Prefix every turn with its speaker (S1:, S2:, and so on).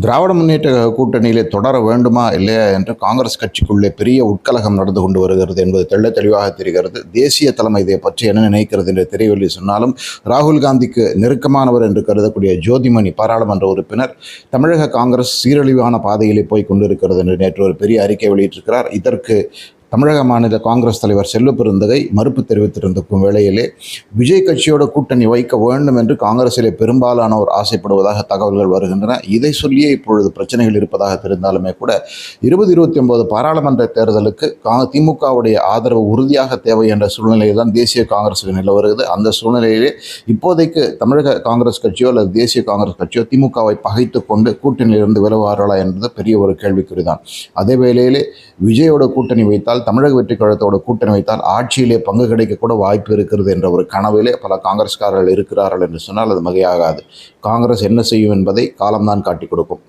S1: திராவிட முன்னேற்ற கூட்டணியிலே தொடர வேண்டுமா இல்லையா என்று காங்கிரஸ் கட்சிக்குள்ளே பெரிய உட்கலகம் நடந்து கொண்டு வருகிறது என்பது தெள்ள தெளிவாக தெரிகிறது. தேசிய தலைமை இதை பற்றி என்ன நினைக்கிறது என்று தெரியவில்லை சொன்னாலும் ராகுல் காந்திக்கு நெருக்கமானவர் என்று கருதக்கூடிய ஜோதிமணி பாராளுமன்ற உறுப்பினர் தமிழக காங்கிரஸ் சீரழிவான பாதையிலே போய் கொண்டிருக்கிறது என்று நேற்று ஒரு பெரிய அறிக்கை வெளியிட்டிருக்கிறார். இதற்கு தமிழக மாநில காங்கிரஸ் தலைவர் செல்வ மறுப்பு தெரிவித்திருந்திருக்கும் வேளையிலே விஜய் கட்சியோட கூட்டணி வைக்க வேண்டும் என்று காங்கிரஸிலே பெரும்பாலானோர் ஆசைப்படுவதாக தகவல்கள் வருகின்றன. இதை சொல்லியே இப்பொழுது பிரச்சனைகள் இருப்பதாக தெரிந்தாலுமே கூட இருபது இருபத்தி ஒன்பது பாராளுமன்ற தேர்தலுக்கு கா திமுகவுடைய ஆதரவு உறுதியாக தேவை என்ற சூழ்நிலையில் தான் தேசிய காங்கிரஸுக்கு நிலவருகிறது அந்த சூழ்நிலையிலே இப்போதைக்கு தமிழக காங்கிரஸ் கட்சியோ அல்லது தேசிய காங்கிரஸ் கட்சியோ திமுகவை பகைத்து கொண்டு கூட்டணியிலிருந்து விலகுவார்களா என்பது பெரிய ஒரு கேள்விக்குறிதான். அதே வேளையிலே விஜயோட கூட்டணி வைத்தால் தமிழக வெற்றி கழகத்தோட கூட்டணி வைத்தால் ஆட்சியிலே பங்கு கிடைக்க கூட வாய்ப்பு இருக்கிறது என்ற ஒரு கனவிலே பல காங்கிரஸ்காரர்கள் இருக்கிறார்கள் என்று சொன்னால் அது மிகையாகாது. காங்கிரஸ் என்ன செய்யும் என்பதை காலம்தான் காட்டிக் கொடுக்கும்.